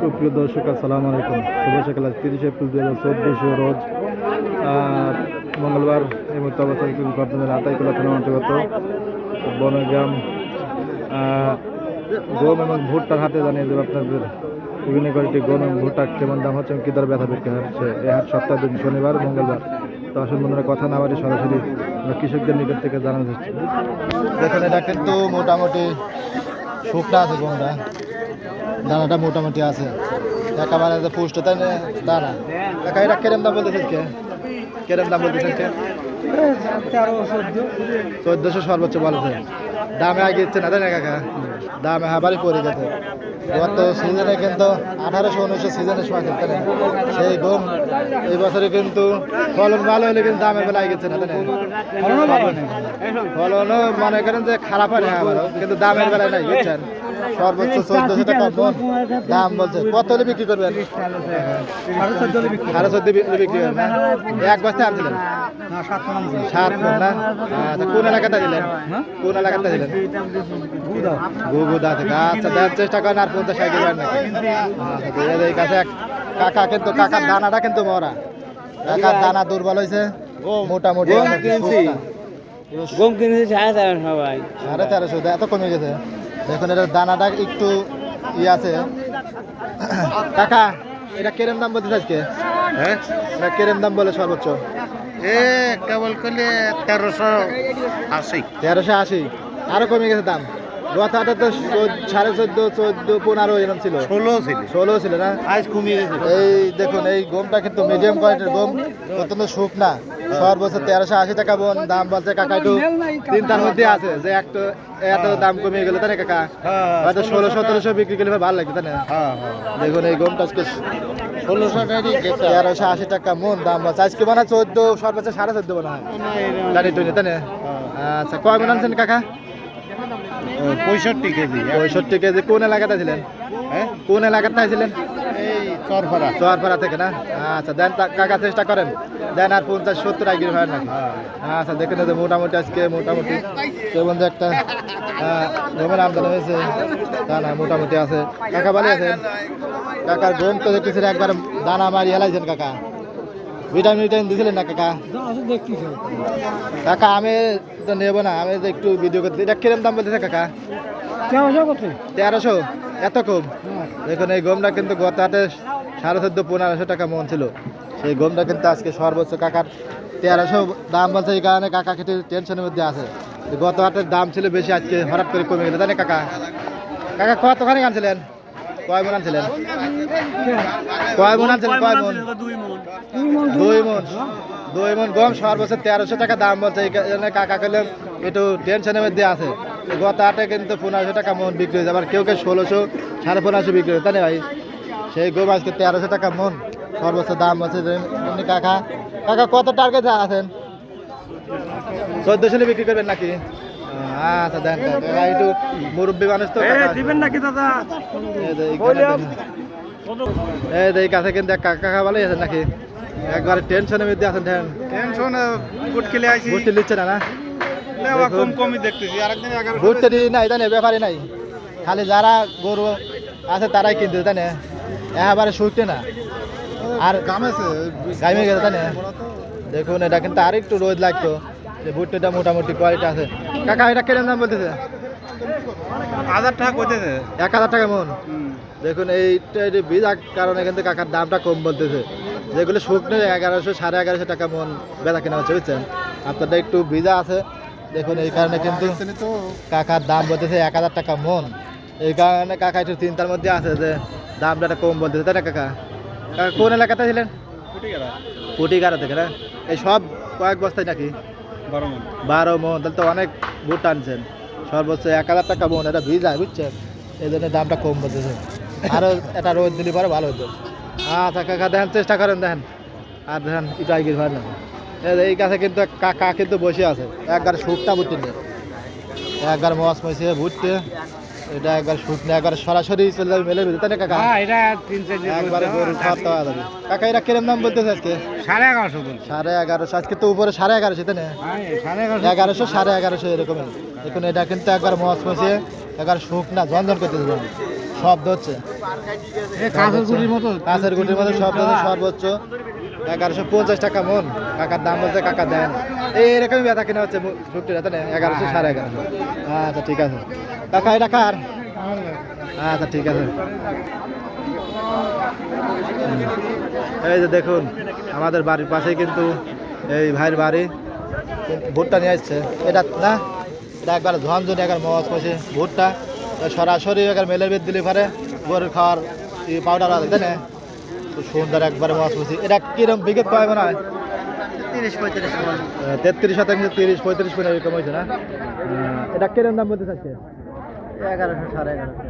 সুপ্রিয় দর্শক, আসসালামু আলাইকুম। শুভ সকাল আজ তিরিশে এপ্রিল দু হাজার চব্বিশে রোজ মঙ্গলবার এই মুহূর্তে অবস্থান বর্তমানে আতাইকুলা থানা অন্তর্গত বনগ্রাম গম এবং ভুট্টার হাতে জানিয়ে দেবো আপনাদের। বিভিন্ন কোয়ালিটি গম এবং ভুট্টা কেমন দাম হচ্ছে এবং কী দর ব্যথা বিক্রি হচ্ছে এ হাট সপ্তাহ দিন, শনিবার মঙ্গলবার। তো আসুন বন্ধুরা, কথা না বাড়ি সরাসরি কৃষকদের নিকট থেকে জানানো যাচ্ছে। দেখুন, এটা কিন্তু মোটামুটি শুকনা আছে গমটা। দানাটা মোটামুটি আছে। একেবারে যে পুষ্ট, তাই না? দানা কাকা এটা কেরম দাম বলতেছিস কে? কেরম দাম বলতেছিস কে? চোদ্দশো সর্বোচ্চ বলেছে দামে আগে ইচ্ছে না, তাই না, কাকা? দামে হাবারই পড়ে গেছে। গত সিজনে কিন্তু আঠারোশো, উনিশশো সিজনের সময় না? সেই গম এই বছরে কিন্তু ফলন ভালো হলে কিন্তু দামের বেলা গেছে না, তাই ফলনও মনে করেন যে খারাপ হয় না, আবারও। কিন্তু দামের বেলায় নাই, বুঝছেন? সর্বোচ্চ চোদ্দশো টাকা মন দাম বলছে। কত হলে বিক্রি করবেন? সাড়ে চোদ্দ বিক্রি করবেন। এক বস্তা আনছিলেন? সাত মন না? আচ্ছা কোন এলাকাতে দিলেন? কোন এলাকাতে দিলেন? গুগুদা থেকে। আচ্ছা দেওয়ার চেষ্টা করেন আর পঞ্চাশ সাইকেল নাকি? আচ্ছা এই কাছে কাকা কিন্তু কাকার দানাটা কিন্তু মরা। কাকার দানা দুর্বল হয়েছে মোটামুটি গম কিনছি। কিনেছে সাড়ে তেরোশো ভাই সাড়ে তেরোশো এত কমে গেছে। দেখুন এটা দানাটা একটু ই আছে। কাকা এটা কেরম দাম বলতে আজকে? হ্যাঁ? এটা কেরম দাম বলে সর্বোচ্চ? এ কেবল করলে তেরোশো আশি। তেরোশো আশি। আরও কমে গেছে দাম। তো চোদ্দ- সাড়ে চোদ্দ চোদ্দ পনেরো এরকম ছিল। ষোলো ছিল। ষোলো ছিল না? আজ কমিয়ে গেছে। এই দেখুন এই গমটা কিন্তু মিডিয়াম কোয়ালিটির গম অত্যন্ত শুকনা। সর্বোচ্চ তেরোশো আশি টাকা বোন দাম বলছে কাকা একটু চিন্তার মধ্যে আছে যে একটু এত দাম কমিয়ে গেল তাই কাকা? হয়তো ষোলো সতেরোশো বিক্রি করলে ভালো লাগবে তাই না? হ্যাঁ হ্যাঁ। দেখুন এই গমটা আজকে ষোলোশো তেরোশো আশি টাকা মন দাম বলছে। আজকে মানে চোদ্দ সর্বোচ্চ সাড়ে চোদ্দ মনে হয়। তাই না? আচ্ছা কয় মন আনছেন কাকা? পঁয়ষট্টি কেজি। পঁয়ষট্টি কেজি। কোন এলাকাতে ছিলেন? হ্যাঁ? কোন এলাকাতে ছিলেন? এই থেকে না? আচ্ছা দেন কাকা চেষ্টা করেন। দেন আর পঞ্চাশ সত্তর আগে হয় নাকি আচ্ছা দেখেন যে মোটামুটি আজকে মোটামুটি একটা গমের আমদানি হয়েছে। তা না মোটামুটি আছে। কাকা ভালো আছেন? কাকার গম তো দেখতেছেন একবার দানা মারি হেলাইছেন কাকা। ভিটামিন ভিটামিন দিয়েছিলেন না কাকা? কাকা আমি তো নেব না আমি তো একটু ভিডিও করতে এটা কিরম দাম বলতেছে কাকা? তেরোশো এত কম? দেখুন এই গমটা কিন্তু গত হাটে সাড়ে চোদ্দ পনেরোশো টাকা মন ছিল। সেই গমটা কিন্তু আজকে সর্বোচ্চ কাকার তেরোশো দাম বলছে এই কারণে কাকা খেতে টেনশনের মধ্যে আছে। গত হাটের দাম ছিল বেশি আজকে হঠাৎ করে কমে গেল। তাই না কাকা? কাকা কতখানি আনছিলেন? কয় মন আনছিলেন? কয় মন আনছিলেন? কয় মন দুই মন দুই মন গম সর্বোচ্চ তেরোশো টাকা দাম বলছে। এই কাকা করলে একটু টেনশনের মধ্যে আছে। গত হাটে কিন্তু পনেরোশো টাকা মন বিক্রি হয়েছে। আবার কেউ কেউ ষোলোশো, সাড়ে পনেরোশো বিক্রি হয়েছে। তাই ভাই, সেই গম আজকে তেরোশো টাকা মন সর্বোচ্চ দাম বলছে। কাকা কাকা কত টার্গেট আছেন? চোদ্দশো বিক্রি করবেন নাকি? আচ্ছা দেন। একটু মুরব্বী মানুষ তো দিবেন নাকি দাদা? এই এই কাছে কিন্তু কাকা ভালোই আছেন নাকি? একবার টেনশনের মধ্যে আছেন ধ্যান টেনশন বুট খেলে আইছি। ভর্তি নিচ্ছে না না? কম কমই দেখতেছি। আরেকদিন ভর্তি দিই নাই তাই না ব্যাপারই নাই। খালি যারা গরু আছে তারাই কিনতে তাই না এবারে শুকতে না। আর গামেছে। গামে গেছে তাই না দেখুন এটা কিন্তু আরেকটু রোদ লাগতো। যে ভুট্টাটা মোটামুটি কোয়ালিটি আছে। কাকা এটা কেন দাম বলতেছে? হাজার টাকা কইতেছে। এক হাজার টাকা মন? দেখুন এইটা এই বীজার কারণে কিন্তু কাকার দামটা কম বলতেছে। যেগুলো শুকনো এগারোশো সাড়ে এগারোশো টাকা মন বেচা কেনা হচ্ছে বুঝছেন? আপনারটা একটু ভিজা আছে। দেখুন এই কারণে কিন্তু কাকার দাম বলতেছে এক হাজার টাকা মন। এই কারণে কাকা একটু চিন্তার মধ্যে আছে যে দামটা কম বলতেছে তাই না কাকা? কাকা কোন এলাকাতে ছিলেন? কুটিগারা থেকে না? এই সব কয়েক বস্তায় নাকি? বারো মন। তাহলে তো অনেক ভুট আনছেন। সর্বোচ্চ এক হাজার টাকা মন, এটা ভিজা, বুঝছেন? এই জন্য দামটা কম বলতেছে। আরও এটা রোদ দিলে পরে ভালো হতো আচ্ছা কাকা, দেখেন, চেষ্টা করেন, দেখেন। আর দেখেন ইটাই কি ভাই না এই- কাছে কিন্তু কাকা কিন্তু বসে আছে। একবার সুটটা বুঝছেন একবার মস মসে ভুটতে এটা একবার শুকনো একবার সরাসরি চলে যাবে মেলে না কাকা? হ্যাঁ এটা তিন চার একবার গরু খাওয়া যাবে। কাকা এটা কিরম দাম বলতেছে আজকে? সাড়ে এগারোশো সাড়ে এগারোশো আজকে তো উপরে সাড়ে এগারোশো তাই না? হ্যাঁ এগারোশো। সাড়ে এগারোশো এরকম। দেখুন এটা কিন্তু একবার মস মসিয়ে একবার শুকনা ঝনঝন করতে দেবেন শব্দ হচ্ছে। কাঁচের গুটির মতো। কাঁচের গুটির মতো শব্দ হচ্ছে সর্বোচ্চ এগারোশো পঞ্চাশ টাকা মন। কাকার দাম বলছে কাকা দেন। এই এরকমই ব্যথা কিনা হচ্ছে ব্যথা নেই এগারোশো সাড়ে এগারোশো। আচ্ছা ঠিক আছে। কাকা এটা কার? আচ্ছা ঠিক আছে। এই যে দেখুন আমাদের বাড়ির পাশেই কিন্তু এই ভাইয়ের বাড়ি। ভুট্টা নিয়ে আসছে। এটা না? এটা একবার ঝনঝনি একবার মজ কষে ভুট্টা। সরাসরি একবার মেলের বেদ দিলে পারে। গরুর খাওয়ার পাউডার আছে তাই না? সুন্দর একবারে মজ কষি। এটা কিরম বিকেট পাবে না হয়? তেত্রিশ শতাংশ তিরিশ পঁয়ত্রিশ এরকম হয়েছে না? এটা কিরম দাম বলতে চাচ্ছে এগারোশো সাড়ে এগারোশো।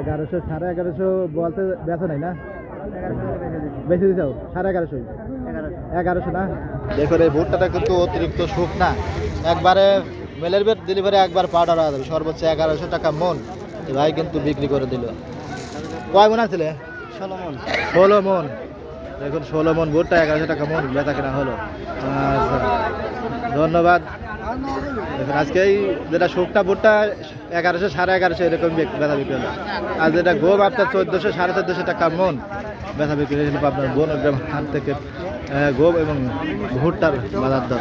এগারোশো সাড়ে এগারোশো বলতে বেচা নাই না? বেশি দিতে সাড়ে এগারোশো। এগারোশো। না? দেখুন এই ভুট্টাটা কিন্তু অতিরিক্ত সুখ না। একবারে মেলের বেড ডেলিভারি একবার পাউডার হওয়া যাবে। সর্বোচ্চ এগারোশো টাকা মন। ভাই কিন্তু বিক্রি করে দিল। কয় মন আছে ষোলো মন। ষোলো মন। দেখুন, ষোলো মন ভুট্টা, এগারোশো টাকা মন বেচা কেনা হলো। আচ্ছা ধন্যবাদ। দেখুন, আজকে এই যেটা শুকটা ভুট্টা, এগারোশো সাড়ে এগারোশো এরকম বেতা বিক্রি হলো। আর যেটা গোপ, আপনার চোদ্দোশো সাড়ে চোদ্দোশো টাকা মন বেচা বিক্রি হয়েছিল, আপনার বোন গ্রাম হাট থেকে গোপ এবং ভুট্টার বাজার দর।